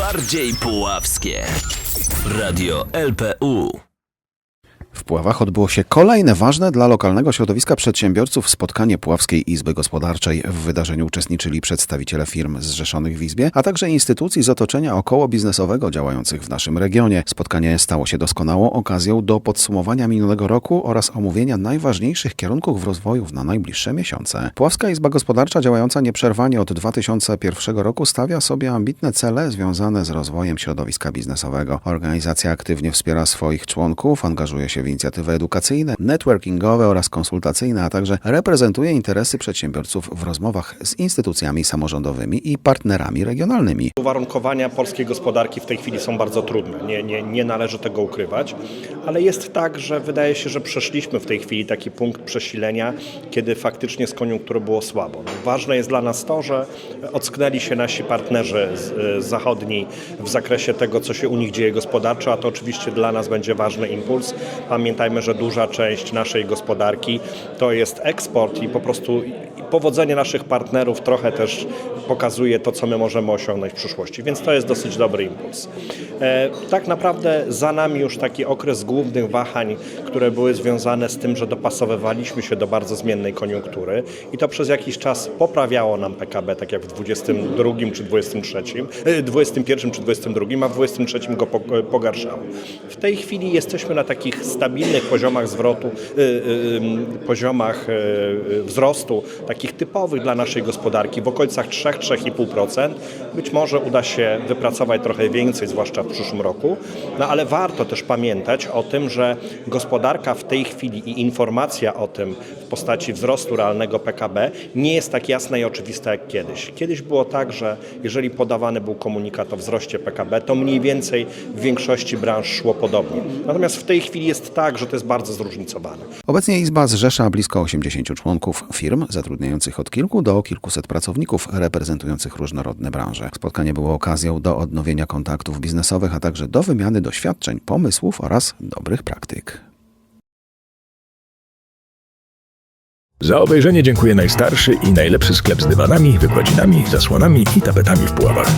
Bardziej Puławskie. Radio LPU. Puławach odbyło się kolejne ważne dla lokalnego środowiska przedsiębiorców spotkanie Puławskiej Izby Gospodarczej. W wydarzeniu uczestniczyli przedstawiciele firm zrzeszonych w Izbie, a także instytucji z otoczenia około biznesowego działających w naszym regionie. Spotkanie stało się doskonałą okazją do podsumowania minionego roku oraz omówienia najważniejszych kierunków rozwoju na najbliższe miesiące. Puławska Izba Gospodarcza działająca nieprzerwanie od 2001 roku stawia sobie ambitne cele związane z rozwojem środowiska biznesowego. Organizacja aktywnie wspiera swoich członków, angażuje się w inicjatywy edukacyjne, networkingowe oraz konsultacyjne, a także reprezentuje interesy przedsiębiorców w rozmowach z instytucjami samorządowymi i partnerami regionalnymi. Uwarunkowania polskiej gospodarki w tej chwili są bardzo trudne, nie, nie, nie należy tego ukrywać, ale jest tak, że wydaje się, że przeszliśmy w tej chwili taki punkt przesilenia, kiedy faktycznie z koniunktury było słabo. No, ważne jest dla nas to, że ocknęli się nasi partnerzy zachodni w zakresie tego, co się u nich dzieje gospodarczo, a to oczywiście dla nas będzie ważny impuls. Pamiętajmy, że duża część naszej gospodarki to jest eksport i po prostu powodzenie naszych partnerów trochę też pokazuje to, co my możemy osiągnąć w przyszłości, więc to jest dosyć dobry impuls. E, tak naprawdę za nami już taki okres głównych wahań, które były związane z tym, że dopasowywaliśmy się do bardzo zmiennej koniunktury i to przez jakiś czas poprawiało nam PKB, tak jak w 22 czy 23, e, 21 czy 22, a w 23 go po- pogarszało. W tej chwili jesteśmy na takich stabilnych poziomach zwrotu, poziomach wzrostu, takich typowych dla naszej gospodarki, w okolicach 3-3,5%. Być może uda się wypracować trochę więcej, zwłaszcza w przyszłym roku, no ale warto też pamiętać o tym, że gospodarka w tej chwili i informacja o tym w postaci wzrostu realnego PKB nie jest tak jasna i oczywista jak kiedyś. Kiedyś było tak, że jeżeli podawany był komunikat o wzroście PKB, to mniej więcej w większości branż szło podobnie. Natomiast w tej chwili jest tak, że to jest bardzo zróżnicowane. Obecnie Izba zrzesza blisko 80 członków firm zatrudniających od kilku do kilkuset pracowników reprezentujących różnorodne branże. Spotkanie było okazją do odnowienia kontaktów biznesowych, a także do wymiany doświadczeń, pomysłów oraz dobrych praktyk. Za obejrzenie dziękuję najstarszy i najlepszy sklep z dywanami, wykładzinami, zasłonami i tapetami w Puławach.